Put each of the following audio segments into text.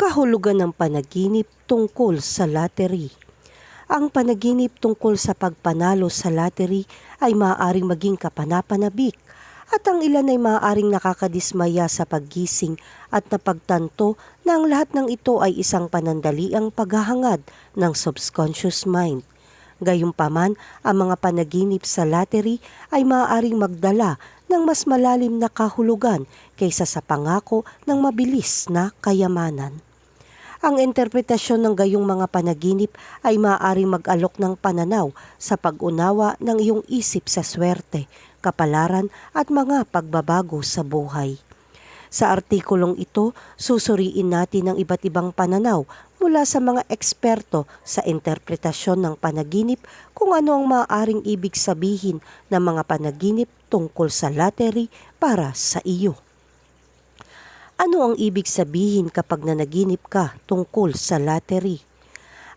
kahulugan ng panaginip tungkol sa lottery. Ang panaginip tungkol sa pagpanalo sa lottery ay maaaring maging kapanapanabik at ang ilan ay maaaring nakakadismaya sa paggising at napagtanto na ang lahat ng ito ay isang panandaliang paghahangad ng subconscious mind. Gayunpaman, ang mga panaginip sa lottery ay maaaring magdala ng mas malalim na kahulugan kaysa sa pangako ng mabilis na kayamanan. Ang interpretasyon ng gayong mga panaginip ay maaaring mag-alok ng pananaw sa pag-unawa ng iyong isip sa swerte, kapalaran at mga pagbabago sa buhay. Sa artikulong ito, susuriin natin ang iba't ibang pananaw mula sa mga eksperto sa interpretasyon ng panaginip kung ano ang maaaring ibig sabihin ng mga panaginip tungkol sa lottery para sa iyo. Ano ang ibig sabihin kapag nanaginip ka tungkol sa lottery?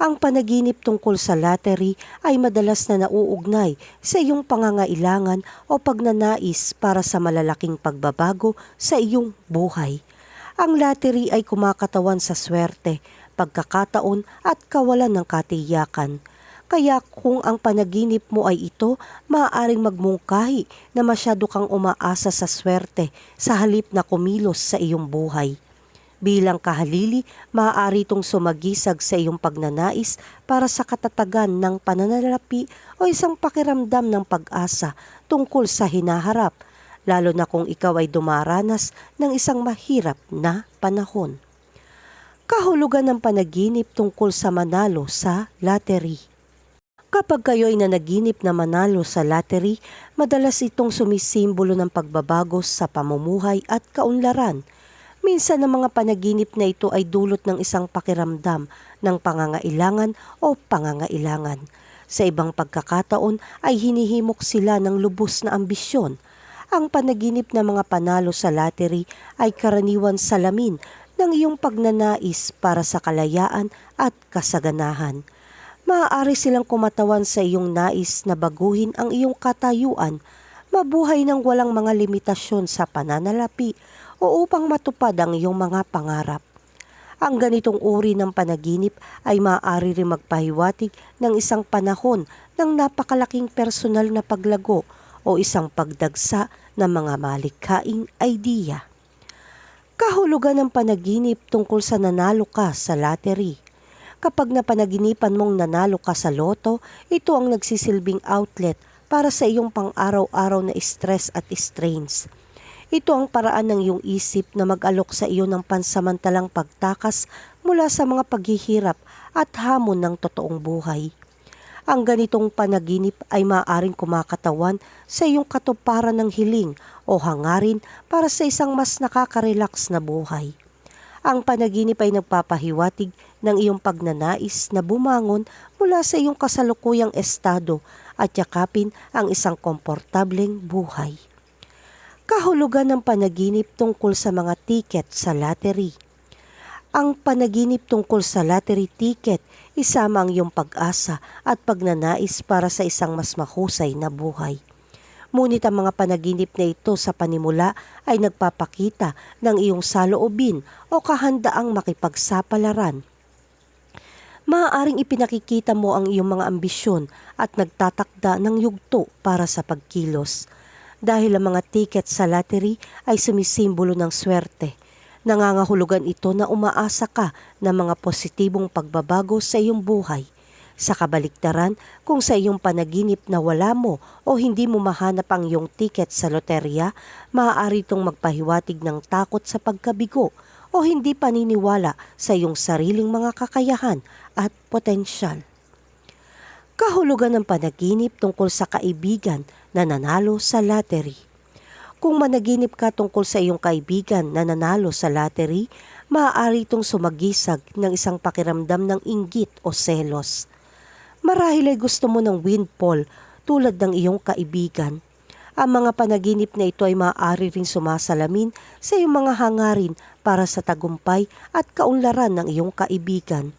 Ang panaginip tungkol sa lottery ay madalas na nauugnay sa iyong pangangailangan o pagnanais para sa malalaking pagbabago sa iyong buhay. Ang lottery ay kumakatawan sa swerte, pagkakataon at kawalan ng katiyakan. Kaya kung ang panaginip mo ay ito, maaaring magmungkahi na masyado kang umaasa sa swerte sa halip na kumilos sa iyong buhay. Bilang kahalili, maaari itong sumagisag sa iyong pagnanais para sa katatagan ng pananalapi o isang pakiramdam ng pag-asa tungkol sa hinaharap, lalo na kung ikaw ay dumaranas ng isang mahirap na panahon. Kahulugan ng panaginip tungkol sa manalo sa lottery. Kapag kayo ay nanaginip na manalo sa lottery, madalas itong sumisimbolo ng pagbabago sa pamumuhay at kaunlaran. Minsan ang mga panaginip na ito ay dulot ng isang pakiramdam ng pangangailangan o pangangailangan. Sa ibang pagkakataon ay hinihimok sila ng lubos na ambisyon. Ang panaginip ng mga panalo sa lottery ay karaniwan salamin ng iyong pagnanais para sa kalayaan at kasaganahan maaari silang kumatawan sa iyong nais na baguhin ang iyong katayuan, mabuhay ng walang mga limitasyon sa pananalapi o upang matupad ang iyong mga pangarap. Ang ganitong uri ng panaginip ay maaari rin magpahiwatig ng isang panahon ng napakalaking personal na paglago o isang pagdagsa ng mga malikhaing idea. Kahulugan ng panaginip tungkol sa nanalo ka sa lottery – Kapag napanaginipan mong nanalo ka sa loto, ito ang nagsisilbing outlet para sa iyong pang-araw-araw na stress at strains. Ito ang paraan ng iyong isip na mag-alok sa iyo ng pansamantalang pagtakas mula sa mga paghihirap at hamon ng totoong buhay. Ang ganitong panaginip ay maaaring kumakatawan sa iyong katuparan ng hiling o hangarin para sa isang mas nakaka-relax na buhay. Ang panaginip ay nagpapahiwatig ng iyong pagnanais na bumangon mula sa iyong kasalukuyang estado at yakapin ang isang komportableng buhay. Kahulugan ng panaginip tungkol sa mga tiket sa lottery. Ang panaginip tungkol sa lottery ticket isama ang iyong pag-asa at pagnanais para sa isang mas mahusay na buhay. Ngunit ang mga panaginip na ito sa panimula ay nagpapakita ng iyong saloobin o kahandaang makipagsapalaran. Maaaring ipinakikita mo ang iyong mga ambisyon at nagtatakda ng yugto para sa pagkilos. Dahil ang mga tiket sa lottery ay sumisimbolo ng swerte. Nangangahulugan ito na umaasa ka ng mga positibong pagbabago sa iyong buhay – sa kabaliktaran, kung sa iyong panaginip na wala mo o hindi mo mahanap ang iyong tiket sa loterya, maaari itong magpahiwatig ng takot sa pagkabigo o hindi paniniwala sa iyong sariling mga kakayahan at potensyal. Kahulugan ng panaginip tungkol sa kaibigan na nanalo sa lottery. Kung managinip ka tungkol sa iyong kaibigan na nanalo sa lottery, maaari itong sumagisag ng isang pakiramdam ng inggit o selos. Marahil ay gusto mo ng windfall tulad ng iyong kaibigan. Ang mga panaginip na ito ay maaari ring sumasalamin sa iyong mga hangarin para sa tagumpay at kaunlaran ng iyong kaibigan.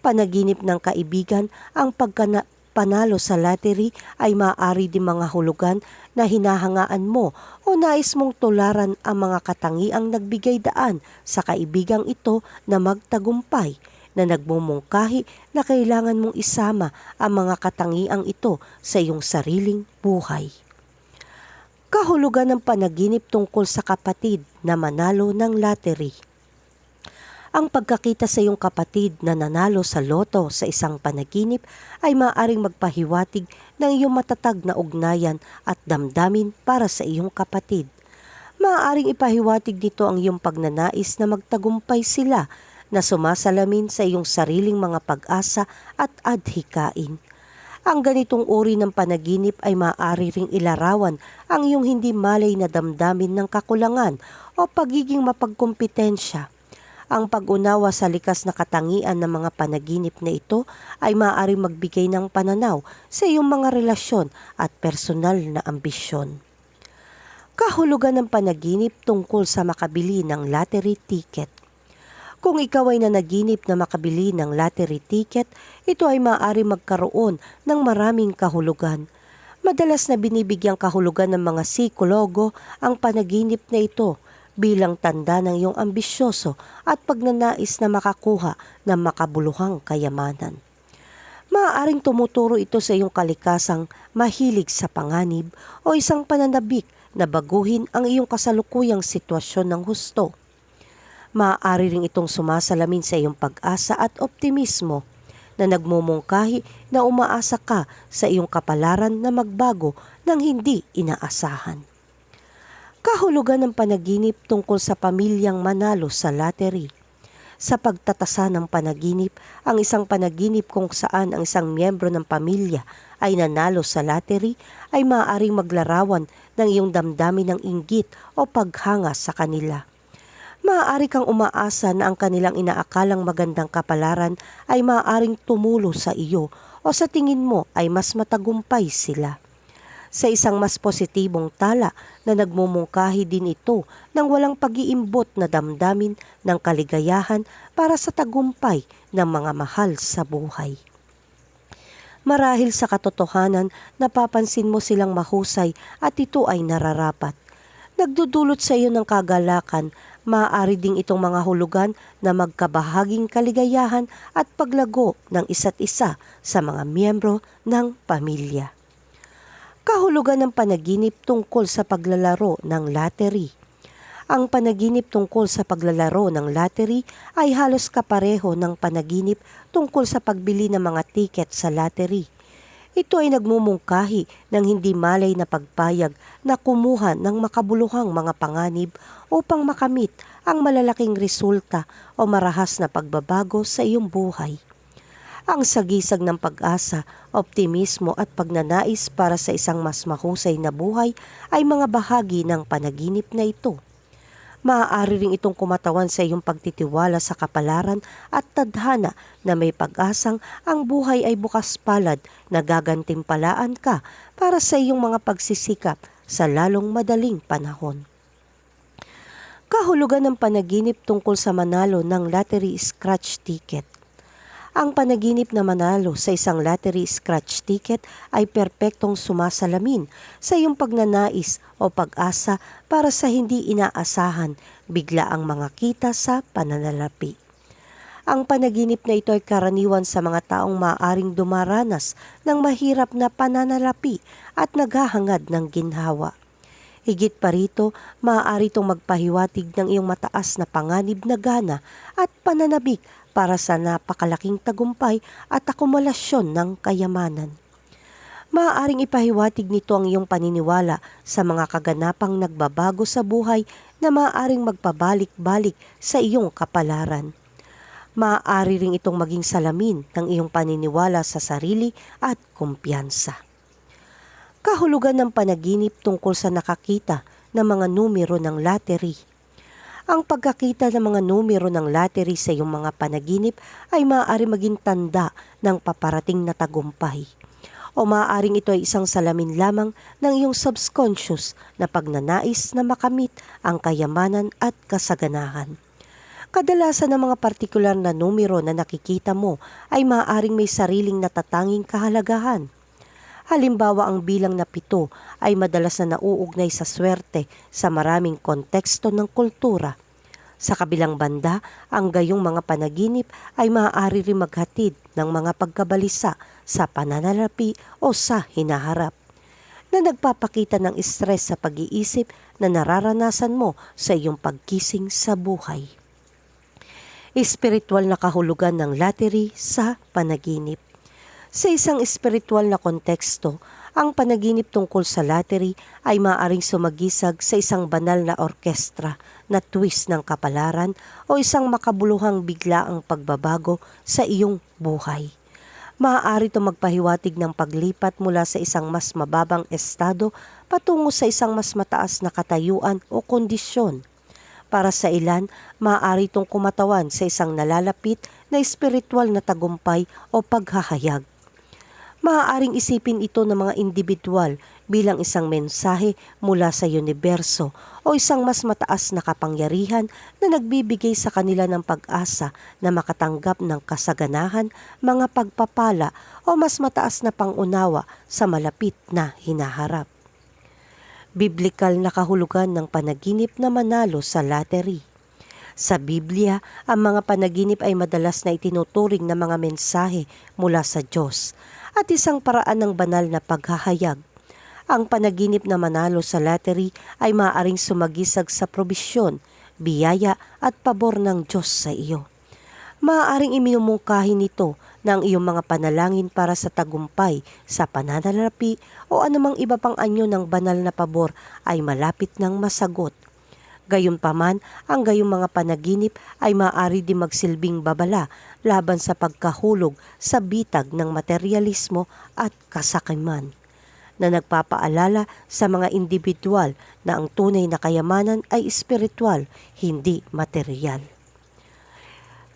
Panaginip ng kaibigan ang pagkana sa lottery ay maaari din mga hulugan na hinahangaan mo o nais mong tularan ang mga katangiang nagbigay daan sa kaibigang ito na magtagumpay na nagmumungkahi na kailangan mong isama ang mga katangiang ito sa iyong sariling buhay. Kahulugan ng panaginip tungkol sa kapatid na manalo ng lottery ang pagkakita sa iyong kapatid na nanalo sa loto sa isang panaginip ay maaaring magpahiwatig ng iyong matatag na ugnayan at damdamin para sa iyong kapatid. Maaaring ipahiwatig nito ang iyong pagnanais na magtagumpay sila na sumasalamin sa iyong sariling mga pag-asa at adhikain. Ang ganitong uri ng panaginip ay maaari ring ilarawan ang iyong hindi malay na damdamin ng kakulangan o pagiging mapagkumpetensya ang pag-unawa sa likas na katangian ng mga panaginip na ito ay maaaring magbigay ng pananaw sa iyong mga relasyon at personal na ambisyon. Kahulugan ng panaginip tungkol sa makabili ng lottery ticket. Kung ikaw ay nanaginip na makabili ng lottery ticket, ito ay maaari magkaroon ng maraming kahulugan. Madalas na binibigyang kahulugan ng mga psikologo ang panaginip na ito bilang tanda ng iyong ambisyoso at pagnanais na makakuha ng makabuluhang kayamanan. Maaaring tumuturo ito sa iyong kalikasang mahilig sa panganib o isang pananabik na baguhin ang iyong kasalukuyang sitwasyon ng husto. Maaari ring itong sumasalamin sa iyong pag-asa at optimismo na nagmumungkahi na umaasa ka sa iyong kapalaran na magbago ng hindi inaasahan kahulugan ng panaginip tungkol sa pamilyang manalo sa lottery. Sa pagtatasa ng panaginip, ang isang panaginip kung saan ang isang miyembro ng pamilya ay nanalo sa lottery ay maaaring maglarawan ng iyong damdamin ng inggit o paghanga sa kanila. Maaari kang umaasa na ang kanilang inaakalang magandang kapalaran ay maaaring tumulo sa iyo o sa tingin mo ay mas matagumpay sila sa isang mas positibong tala na nagmumungkahi din ito ng walang pag-iimbot na damdamin ng kaligayahan para sa tagumpay ng mga mahal sa buhay. Marahil sa katotohanan, napapansin mo silang mahusay at ito ay nararapat. Nagdudulot sa iyo ng kagalakan, maaari ding itong mga hulugan na magkabahaging kaligayahan at paglago ng isa't isa sa mga miyembro ng pamilya kahulugan ng panaginip tungkol sa paglalaro ng lottery. Ang panaginip tungkol sa paglalaro ng lottery ay halos kapareho ng panaginip tungkol sa pagbili ng mga tiket sa lottery. Ito ay nagmumungkahi ng hindi malay na pagpayag na kumuha ng makabuluhang mga panganib upang makamit ang malalaking resulta o marahas na pagbabago sa iyong buhay ang sagisag ng pag-asa, optimismo at pagnanais para sa isang mas mahusay na buhay ay mga bahagi ng panaginip na ito. Maaari ring itong kumatawan sa iyong pagtitiwala sa kapalaran at tadhana na may pag-asang ang buhay ay bukas palad na gagantimpalaan ka para sa iyong mga pagsisikap sa lalong madaling panahon. Kahulugan ng panaginip tungkol sa manalo ng lottery scratch ticket ang panaginip na manalo sa isang lottery scratch ticket ay perpektong sumasalamin sa iyong pagnanais o pag-asa para sa hindi inaasahan bigla ang mga kita sa pananalapi. Ang panaginip na ito ay karaniwan sa mga taong maaaring dumaranas ng mahirap na pananalapi at naghahangad ng ginhawa. Higit pa rito, maaari itong magpahiwatig ng iyong mataas na panganib na gana at pananabik para sa napakalaking tagumpay at akumulasyon ng kayamanan. Maaaring ipahiwatig nito ang iyong paniniwala sa mga kaganapang nagbabago sa buhay na maaaring magpabalik-balik sa iyong kapalaran. Maaari ring itong maging salamin ng iyong paniniwala sa sarili at kumpiyansa. Kahulugan ng panaginip tungkol sa nakakita ng mga numero ng lottery ang pagkakita ng mga numero ng lottery sa iyong mga panaginip ay maaari maging tanda ng paparating na tagumpay. O maaaring ito ay isang salamin lamang ng iyong subconscious na pagnanais na makamit ang kayamanan at kasaganahan. Kadalasan ng mga partikular na numero na nakikita mo ay maaaring may sariling natatanging kahalagahan. Halimbawa ang bilang na pito ay madalas na nauugnay sa swerte sa maraming konteksto ng kultura. Sa kabilang banda, ang gayong mga panaginip ay maaari rin maghatid ng mga pagkabalisa sa pananalapi o sa hinaharap na nagpapakita ng stress sa pag-iisip na nararanasan mo sa iyong pagkising sa buhay. Espiritual na kahulugan ng lottery sa panaginip. Sa isang espiritual na konteksto, ang panaginip tungkol sa lottery ay maaaring sumagisag sa isang banal na orkestra na twist ng kapalaran o isang makabuluhang biglaang pagbabago sa iyong buhay. Maaari ito magpahiwatig ng paglipat mula sa isang mas mababang estado patungo sa isang mas mataas na katayuan o kondisyon. Para sa ilan, maaari itong kumatawan sa isang nalalapit na espiritual na tagumpay o paghahayag. Maaaring isipin ito ng mga individual bilang isang mensahe mula sa universo o isang mas mataas na kapangyarihan na nagbibigay sa kanila ng pag-asa na makatanggap ng kasaganahan, mga pagpapala o mas mataas na pangunawa sa malapit na hinaharap. Biblikal na kahulugan ng panaginip na manalo sa lottery. Sa Biblia, ang mga panaginip ay madalas na itinuturing na mga mensahe mula sa Diyos at isang paraan ng banal na paghahayag. Ang panaginip na manalo sa lottery ay maaaring sumagisag sa probisyon, biyaya at pabor ng Diyos sa iyo. Maaaring iminumungkahi nito ng iyong mga panalangin para sa tagumpay sa pananalapi o anumang iba pang anyo ng banal na pabor ay malapit ng masagot. Gayunpaman, ang gayong mga panaginip ay maaari din magsilbing babala laban sa pagkahulog sa bitag ng materialismo at kasakiman na nagpapaalala sa mga individual na ang tunay na kayamanan ay espiritual, hindi material.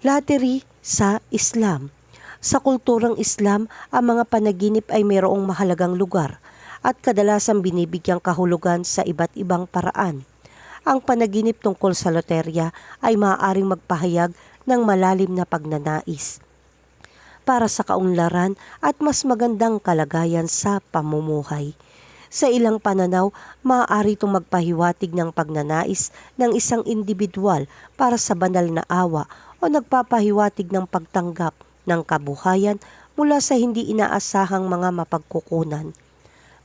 Lottery sa Islam Sa kulturang Islam, ang mga panaginip ay mayroong mahalagang lugar at kadalasang binibigyang kahulugan sa iba't ibang paraan. Ang panaginip tungkol sa loterya ay maaaring magpahayag ng malalim na pagnanais para sa kaunlaran at mas magandang kalagayan sa pamumuhay. Sa ilang pananaw, maaari itong magpahiwatig ng pagnanais ng isang individual para sa banal na awa o nagpapahiwatig ng pagtanggap ng kabuhayan mula sa hindi inaasahang mga mapagkukunan.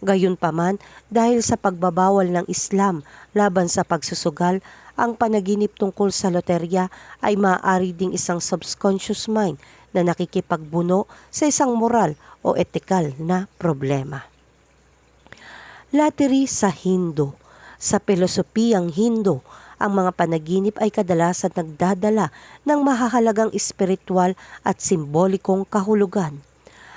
Gayunpaman, dahil sa pagbabawal ng Islam laban sa pagsusugal, ang panaginip tungkol sa loterya ay maaari ding isang subconscious mind na nakikipagbuno sa isang moral o etikal na problema. Lottery sa Hindu Sa pilosopiyang Hindu, ang mga panaginip ay kadalasan nagdadala ng mahahalagang espiritual at simbolikong kahulugan.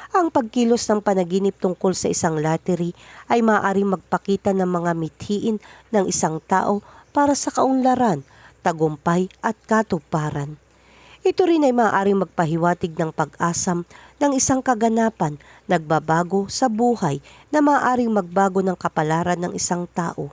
Ang pagkilos ng panaginip tungkol sa isang lottery ay maaaring magpakita ng mga mithiin ng isang tao para sa kaunlaran, tagumpay at katuparan. Ito rin ay maaaring magpahiwatig ng pag-asam ng isang kaganapan nagbabago sa buhay na maaaring magbago ng kapalaran ng isang tao.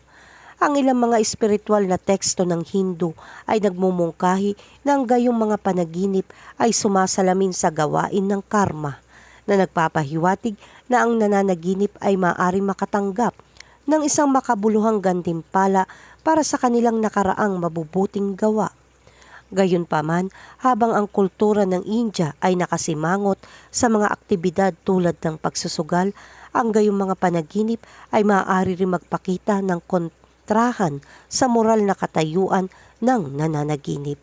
Ang ilang mga espiritual na teksto ng Hindu ay nagmumungkahi na ang gayong mga panaginip ay sumasalamin sa gawain ng karma na nagpapahiwatig na ang nananaginip ay maaari makatanggap ng isang makabuluhang gantimpala para sa kanilang nakaraang mabubuting gawa. Gayunpaman, habang ang kultura ng India ay nakasimangot sa mga aktibidad tulad ng pagsusugal, ang gayong mga panaginip ay maaari rin magpakita ng kontra trahan sa moral na katayuan ng nananaginip.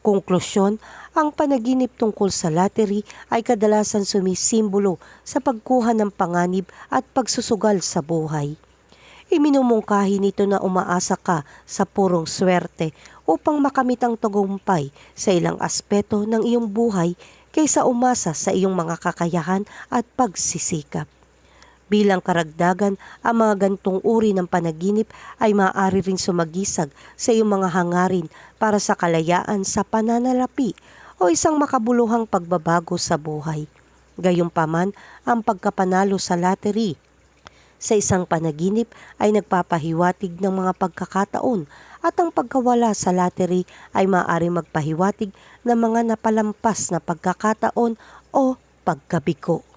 Konklusyon, ang panaginip tungkol sa lottery ay kadalasan sumisimbolo sa pagkuha ng panganib at pagsusugal sa buhay. Iminumungkahi nito na umaasa ka sa purong swerte upang makamit ang tagumpay sa ilang aspeto ng iyong buhay kaysa umasa sa iyong mga kakayahan at pagsisikap. Bilang karagdagan, ang mga gantong uri ng panaginip ay maaari ring sumagisag sa iyong mga hangarin para sa kalayaan sa pananalapi o isang makabuluhang pagbabago sa buhay. Gayunpaman, ang pagkapanalo sa lottery sa isang panaginip ay nagpapahiwatig ng mga pagkakataon at ang pagkawala sa lottery ay maaari magpahiwatig ng mga napalampas na pagkakataon o pagkabiko.